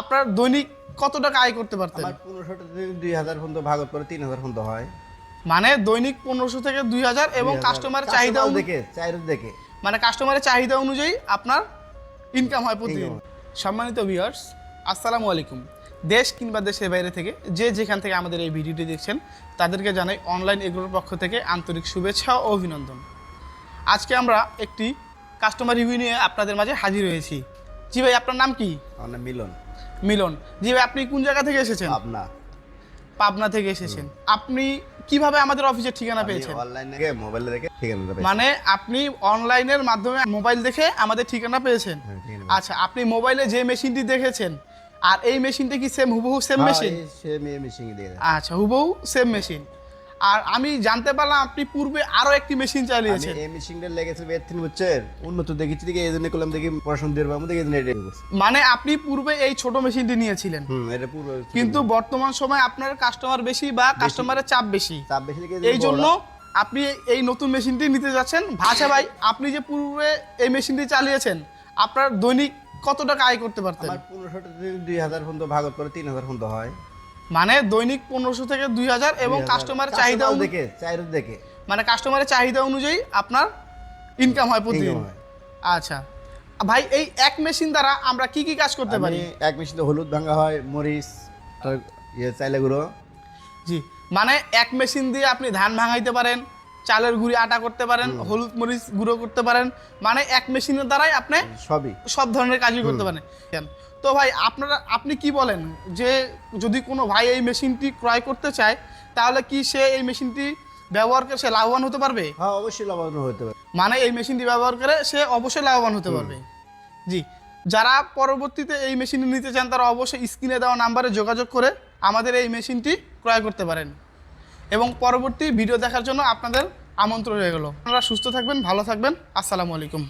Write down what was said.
আপনার দৈনিক কত টাকা আয় করতে পারতেন? আমার পনেরোশো টাকা থেকে দুই হাজার পর্যন্ত ভাগত করে তিন হাজার পর্যন্ত হয়। মানে দৈনিক পনেরোশো থেকে দুই হাজার এবং 2000 কাস্টমার চাহিদা দেখে চাহিদা দেখে। মানে কাস্টমারের চাহিদা অনুযায়ী আপনার ইনকাম হয় প্রতিদিন। সম্মানিত ভিউয়ার্স আসসালামু আলাইকুম। দেশ কিংবা দেশের বাইরে থেকে যে যেখান থেকে আমাদের এই ভিডিওটি দেখছেন তাদেরকে জানাই অনলাইন এগুলোর পক্ষ থেকে আন্তরিক শুভেচ্ছা ও অভিনন্দন। আজকে আমরা একটি কাস্টমার রিভিউ নিয়ে আপনাদের মাঝে হাজির হয়েছি। জি ভাই আপনার নাম কি? আমার নাম মিলন। মিলন। জি ভাই আপনি কোন জায়গা থেকে এসেছেন? আপনা পাবনা থেকে এসেছেন। আপনি কীভাবে আমাদের অফিসের ঠিকানা পেয়েছেন? অনলাইনে মোবাইলে দেখে ঠিকানা দেবে মানে আপনি অনলাইনের মাধ্যমে মোবাইল দেখে আমাদের ঠিকানা পেয়েছেন? হ্যাঁ, আচ্ছা আপনি মোবাইলে যে মেশিনটি দেখেছেন আর এই মেশিনটি কি সেম হুবহু সেম মেশিন সেম মেশিন আচ্ছা হুবহু সেম মেশিন আর আমি জানতে পারলাম আপনি পূর্বে আরও একটি মেশিন চালিয়েছেন। এই মেশিনটা লেগেছে তিন বছর উন্নত দেখেছি দেখে এই জন্য করলাম দেখি পড়াশোনা পারব দেখে এই জন্য মানে আপনি পূর্বে এই ছোট মেশিনটি নিয়েছিলেন। হুম এটা পুরো কিন্তু বর্তমান সময় আপনার কাস্টমার বেশি বা কাস্টমারের চাপ বেশি। চাপ বেশি এই জন্য আপনি এই নতুন মেশিনটি নিতে যাচ্ছেন। ভাষা ভাই আপনি যে পূর্বে এই মেশিনটি চালিয়েছেন আপনার দৈনিক কত টাকা আয় করতে পারতেন? আমার পনেরোশো টাকা থেকে দুই হাজার পর্যন্ত ভাগত করে তিন হাজার পর্যন্ত হয়। মানে দৈনিক পনেরোশো থেকে দুই হাজার এবং 2000 কাস্টমারের চাহিদা দেখে চাহিদা দেখে। মানে কাস্টমারের চাহিদা অনুযায়ী আপনার ইনকাম হয় প্রতিদিন। আচ্ছা। ভাই এই এক মেশিন দ্বারা আমরা কি কি কাজ করতে পারি? এক মেশিন মেশিনে হলুদ ভাঙা হয় মরিচ ইয়ে চাইলে গুঁড়ো। জি। মানে এক মেশিন দিয়ে আপনি ধান ভাঙাইতে পারেন চালের গুঁড়ি আটা করতে পারেন হলুদ মরিচ গুঁড়ো করতে পারেন। মানে এক মেশিনের দ্বারাই আপনি সবই। সব ধরনের কাজই করতে পারেন। তো ভাই আপনারা আপনি কি বলেন যে যদি কোনো ভাই এই মেশিনটি ক্রয় করতে চায় তাহলে কি সে এই মেশিনটি ব্যবহার করে সে লাভবান হতে পারবে? হ্যাঁ অবশ্যই লাভবান হতে পারে মানে এই মেশিনটি ব্যবহার করে সে অবশ্যই লাভবান হতে পারবে। জি। যারা পরবর্তীতে এই মেশিনটি নিতে চান তারা অবশ্যই স্ক্রিনে দেওয়া নাম্বারে যোগাযোগ করে আমাদের এই মেশিনটি ক্রয় করতে পারেন। এবং পরবর্তী ভিডিও দেখার জন্য আপনাদের আমন্ত্রণ রয়ে গেল। আপনারা সুস্থ থাকবেন, ভালো থাকবেন। আসসালামু আলাইকুম।